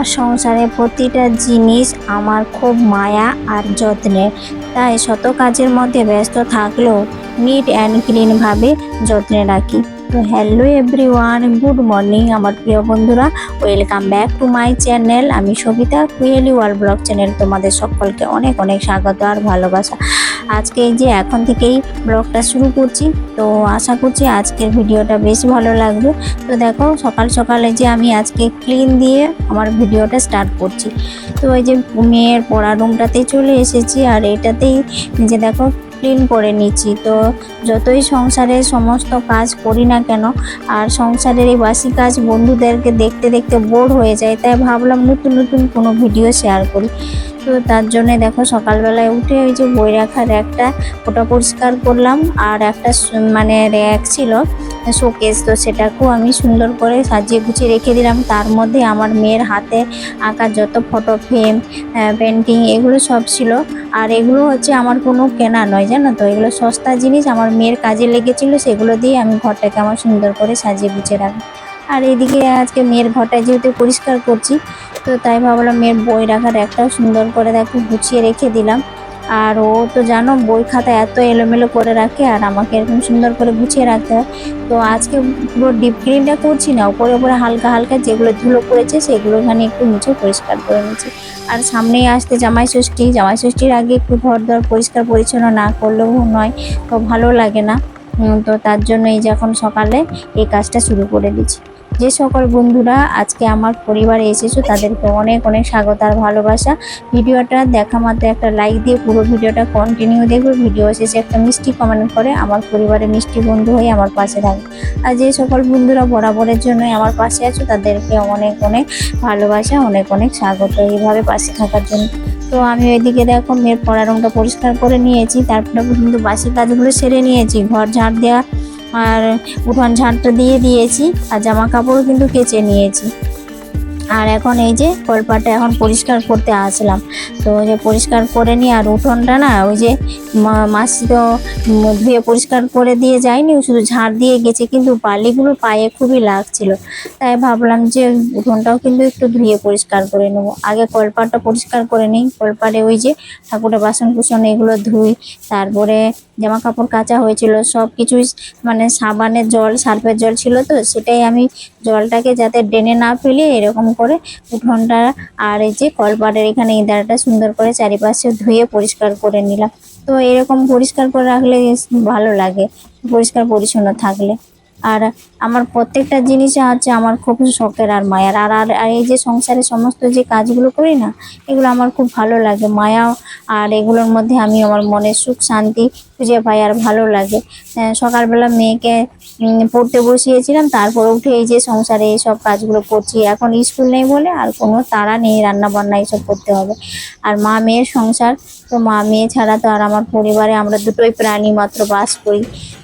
আমার সংসারে প্রতিটা জিনিস আমার খুব মায়া আর যত্নের। তাই শত কাজের মধ্যে ব্যস্ত থাকলেও নিট অ্যান্ড ক্লিনভাবে যত্নে রাখি। তো হ্যালো এভরিওয়ান গুড মর্নিং আমার প্রিয় বন্ধুরা। Welcome back to my channel আমি সবিতা কুয়েলি ওয়ার্ল্ড ব্লগ চ্যানেল তোমাদের সকলকে অনেক অনেক স্বাগত আর ভালোবাসা। আজকে এই যে এখন থেকেই ব্লগটা শুরু করছি। তো আশা করছি আজকের ভিডিওটা বেশ ভালো লাগবে। তো দেখো, সকাল সকালে যে আমি আজকে ক্লিন দিয়ে আমার ভিডিওটা স্টার্ট করছি। তো এই যে মেয়ের পড়া রুমটাতেই চলে এসেছি আর এটাতেই যে দেখো ক্লিন করে নিচ্ছি। তো যতই সংসারের সমস্ত কাজ করি না কেন, আর সংসারের এই বাসি কাজ বন্ধুদেরকে দেখতে দেখতে বোর হয়ে যায়, তাই ভাবলাম নতুন নতুন কোনো ভিডিও শেয়ার করি। তো তার জন্য দেখো সকালবেলায় উঠে ওই যে বই রাখার একটা ওটা পরিষ্কার করলাম আর একটা মানে র্যাক ছিল, শোকেস, তো সেটাকেও আমি সুন্দর করে সাজিয়ে গুছিয়ে রেখে দিলাম। তার মধ্যে আমার মেয়ের হাতে আঁকা যত ফটো, ফ্রেম পেন্টিং এগুলো সব ছিল। আর এগুলো হচ্ছে আমার কোনো কেনা নয়, জানো তো? এগুলো সস্তা জিনিস আমার মেয়ের কাজে লেগেছিলো, সেগুলো দিয়ে আমি ঘরটাকে আমার সুন্দর করে সাজিয়ে গুছিয়ে রাখি আর এদিকে আজকে মেয়ের ঘরটা যেহেতু পরিষ্কার করছি তো তাই ভাবলাম মেয়ের বই রাখার একটা সুন্দর করে দেখো গুছিয়ে রেখে দিলাম। আর ও তো জানো বই খাতা এত এলোমেলো করে রাখে আর আমাকে এরকম সুন্দর করে গুছিয়ে রাখতে হয়। তো আজকে পুরো ডিপ ক্লিনটা করছি না, উপরে উপরে হালকা হালকা যেগুলো ধুলো পড়েছে সেগুলো ওখানে একটু মুছে পরিষ্কার করে নিচ্ছি আর সামনেই আসতে জামাই ষষ্ঠী, জামাই ষষ্ঠীর আগে একটু ঘর দর পরিষ্কার পরিচ্ছন্ন না করলেও নয়, তো ভালো লাগে না। তো তার জন্য এই যে এখন সকালে এই কাজটা শুরু করে দিচ্ছি যে সকল বন্ধুরা আজকে আমার পরিবারে এসেছ, তাদেরকে অনেক অনেক স্বাগত আর ভালোবাসা। ভিডিওটা দেখা মাত্র একটা লাইক দিয়ে পুরো ভিডিওটা কন্টিনিউ দেখবে। ভিডিও শেষে একটা মিষ্টি কমেন্ট করে আমার পরিবারের মিষ্টি বন্ধু হয়ে আমার পাশে থাকবে। আর যে সকল বন্ধুরা বরাবরের জন্য আমার পাশে আছো, তাদেরকে অনেক অনেক ভালোবাসা, অনেক অনেক স্বাগত এইভাবে পাশে থাকার জন্য। তো আমি ওইদিকে দেখো, মেয়ের পড়া রুমটা পরিষ্কার করে নিয়েছি, তারপরে কিন্তু বাসি কাজগুলো সেরে নিয়েছি, ঘর ঝাড় দেওয়া আর উঠান ঝাঁটটা দিয়ে দিয়েছি আর জামা কাপড়ও কিন্তু কেচে নিয়েছি। আর এখন এই যে কলপাটা এখন পরিষ্কার করতে আসলাম। তো ওই যে পরিষ্কার করে নিই আর উঠোনটা না ওই যে মাসি তো ধুয়ে পরিষ্কার করে দিয়ে যায়নি, শুধু ঝাড় দিয়ে গেছে কিন্তু বালিগুলো পায়ে খুবই লাগছিল। তাই ভাবলাম যে উঠোনটাও কিন্তু একটু ধুয়ে পরিষ্কার করে নেব। আগে কলপাটটা পরিষ্কার করে নিই, কলপাটে ওই যে ঠাকুরের বাসন কুসন এগুলো ধুই, তারপরে জামা কাপড় কাচা হয়েছিল সব কিছুই মানে সাবানের জল, সার্ফের জল ছিল তো, সেটাই আমি জলটাকে যাতে ড্রেনে না ফেলে এরকম করে উঠোনটা আর এই যে কলপাটের এখানে ইঁদারাটা সুন্দর করে চারিপাশে ধুয়ে পরিষ্কার করে নিলাম। তো এরকম পরিষ্কার করে রাখলে ভালো লাগে, পরিষ্কার পরিচ্ছন্ন থাকলে। আর আমার প্রত্যেকটা জিনিস হচ্ছে আমার খুব শখের আর মায়ার। আর আর এই যে সংসারে সমস্ত যে কাজগুলো করি না, এগুলো আমার খুব ভালো লাগে। মায়া আর এগুলোর মধ্যে আমি আমার মনের সুখ, শান্তি খুঁজে পাই আর ভালো লাগে। সকালবেলা মেয়েকে পড়তে বসিয়েছিলাম, তারপর উঠে এই যে সংসারে এই সব কাজগুলো করছি। এখন স্কুল নেই বলে আর কোনো তারা নেই রান্না বান্না এইসব করতে হবে। আর মা মেয়ের সংসার তো মা, মেয়ে ছাড়া তো আর আমার পরিবারে আমরা দুটোই প্রাণী মাত্র, বাস করি।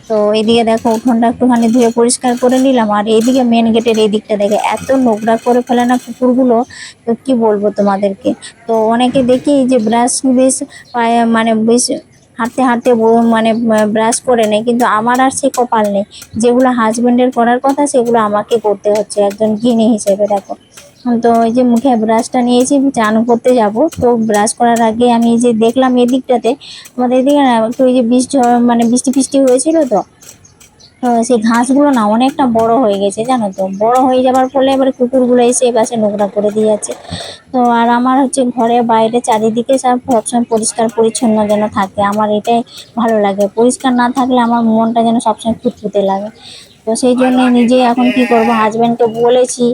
তো এদিকে দেখো, উঠোনটা একটুখানি ধুয়ে পরিষ্কার করে নিলাম। আর এইদিকে মেন গেটের এই দিকটা দেখে এত নোংরা করে ফেলে না কুকুরগুলো, তো কি বলব তোমাদেরকে? তো অনেকে দেখি যে ব্রাশ বেশ পায়ে মানে বেশ হাঁটতে হাঁটতে মানে ব্রাশ করে নেয়, কিন্তু আমার আর সে কপাল নেই। যেগুলো হাজবেন্ডের করার কথা, সেগুলো আমাকে করতে হচ্ছে, একজন গৃহিণী হিসেবে, দেখো। তো ওই যে মুখে ব্রাশটা নিয়েছি, চান করতে যাব। তো ব্রাশ করার আগে আমি এই যে দেখলাম এদিকটাতে, আমাদের এদিকে না একটু ওই যে বৃষ্টি মানে বৃষ্টি ফিষ্টি হয়েছিল তো। সেই ঘাসগুলো না অনেকটা বড় হয়ে গেছে, জানো তো। বড় হয়ে যাবার ফলে এবার কুকুরগুলো এসে এপাশে নোংরা করে দিয়ে যাচ্ছে। তো আর আমার হচ্ছে ঘরে বাইরে চারিদিকে সব সবসময় পরিষ্কার পরিচ্ছন্ন যেন থাকে। আমার এটাই ভালো লাগে। পরিষ্কার না থাকলে আমার মনটা যেন সবসময় ফুটফুটে লাগে। তো সেই জন্য নিজেই এখন কি করব? হাজব্যান্ডকে বলেছি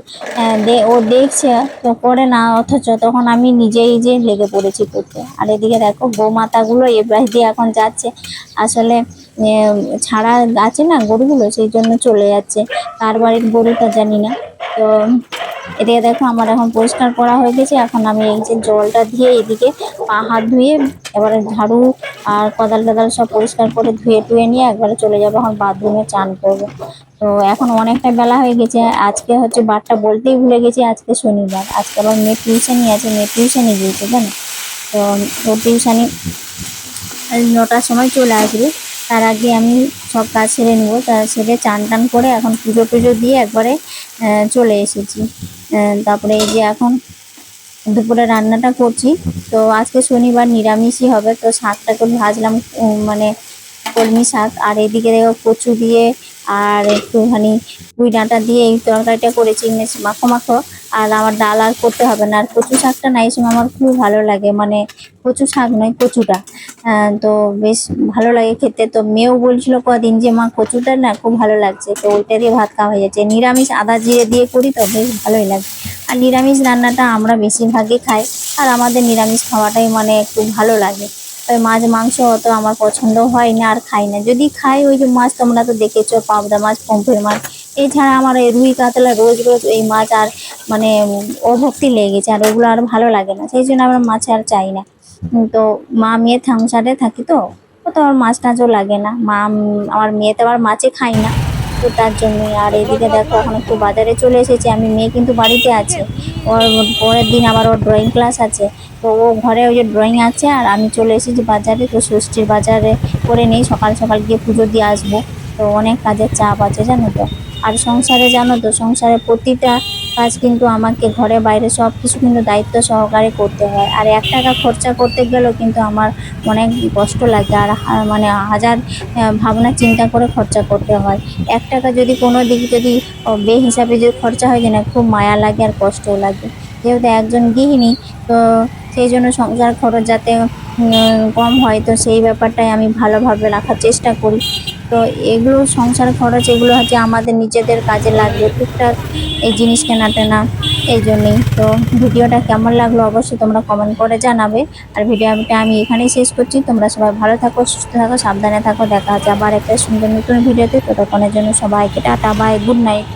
দে, ও দেখছে, তো করে না, অথচ তখন আমি নিজেই যে লেগে পড়েছি করতে আর এদিকে দেখো, গোমাতাগুলো এ পাশ দিয়ে এখন যাচ্ছে। আসলে ছাড়া আছে না গরুগুলো? সেই জন্য চলে যাচ্ছে। কার বাড়ির গরুটা জানি না। তো এদিকে দেখো আমার এখন পরিষ্কার করা হয়ে গেছে। এখন আমি এই যে জলটা দিয়ে এদিকে পা হাত ধুয়ে এবারে ঝাড়ু আর কোদাল টাদাল সব পরিষ্কার করে ধুয়ে টুয়ে নিয়ে একবারে চলে যাব। এখন বাথরুমে চান করব। তো এখন অনেকটা বেলা হয়ে গেছে। আজকে হচ্ছে বারটা বলতেই ভুলে গেছি, আজকে শনিবার। আজকে আবার মেয়ে টিউশনই আছে মেয়ে টিউশনে গিয়েছে, জানো? তো টিউশনি নটার সময় চলে আসবে। তার আগে আমি সব কাজ সেরে নেব। তা সেরে চান টান করে এখন পুজো টুজো দিয়ে একবারে চলে এসেছি। তারপরে এই যে এখন দুপুরে রান্নাটা করছি। তো আজকে শনিবার নিরামিষই হবে। তো শাকটাকে ভাজলাম মানে কলমি শাক। আর এদিকে দেখো কচু দিয়ে আর একটুখানি পুঁই ডাঁটা দিয়ে এই তরকারিটা করেছি মাখো মাখো। আর আমার ডাল আর করতে হবে না। আর কচু শাকটা না, এই সময় আমার খুব ভালো লাগে। মানে কচু শাক নয়, কচুটা। তো বেশ ভালো লাগে খেতে। তো মেয়েও বলছিল কদিন যে, মা, কচুটা না খুব ভালো লাগছে। তো ওইটা দিয়ে ভাত খাওয়া হয়ে যাচ্ছে। নিরামিষ আদা জিরে দিয়ে করি তো, বেশ ভালোই লাগে। আর নিরামিষ রান্নাটা আমরা বেশিরভাগই খাই। আর আমাদের নিরামিষ খাওয়াটাই মানে একটু ভালো লাগে। ওই মাছ, মাংস অত আমার পছন্দ হয় না, আর খাই না। যদি খাই, ওই যে মাছ তোমরা তো দেখেছ, পাবদা মাছ পম্পের মাছ। এছাড়া আমার এই রুই কাতলা রোজ রোজ এই মাছ আর মানে অভক্তি লেগে গেছে আর ওগুলো আর ভালো লাগে না। সেই জন্য আমরা মাছ আর চাই না। তো মা মেয়ে সংসারে থাকি তো তো আমার মাছ টাছও লাগে না। মা, আমার মেয়ে তো আবার মাছে খাই না। তো তার জন্যই আর এদিকে দেখো, এখন একটু বাজারে চলে এসেছি। আমি মেয়ে কিন্তু বাড়িতে আছে। ওর পরের দিন আবার ওর ড্রয়িং ক্লাস আছে। তো ও ঘরে ওই যে ড্রয়িং আছে আর আমি চলে এসেছি বাজারে। তো ষষ্ঠীর বাজারে করে নেই। সকাল সকাল গিয়ে পুজো দিয়ে আসব। তো অনেক কাজের চাপ আছে, জানো তো। আর সংসারে, জানো তো, সংসারে প্রতিটা কাজ কিন্তু আমাকে ঘরে বাইরে সব কিছু কিন্তু দায়িত্ব সহকারে করতে হয়। আর এক টাকা খরচা করতে গেলেও কিন্তু আমার অনেক কষ্ট লাগে। আর মানে হাজার ভাবনা চিন্তা করে খরচা করতে হয়। এক টাকা যদি কোনো দিক যদি বে হিসাবে যদি খরচা হয় না, খুব মায়া লাগে আর কষ্টও লাগে। যেহেতু একজন গৃহিণী, তো সেই জন্য সংসার খরচ যাতে কম হয়, তো সেই ব্যাপারটাই আমি ভালোভাবে রাখার চেষ্টা করি। তো এগুলো সংসার খরচ, এগুলো হচ্ছে আমাদের নিজেদের কাজে লাগবে। টুকটাক এই জিনিস কেনাতে না এই জন্যেই। তো ভিডিওটা কেমন লাগল অবশ্যই তোমরা কমেন্ট করে জানাবে। আর ভিডিওটা আমি এখানেই শেষ করছি। তোমরা সবাই ভালো থাকো, সুস্থ থাকো, সাবধানে থাকো। দেখা হচ্ছে আবার একটা সুন্দর নতুন ভিডিওতে। ততক্ষণের জন্য সবাইকে টাটা বাই গুড নাইট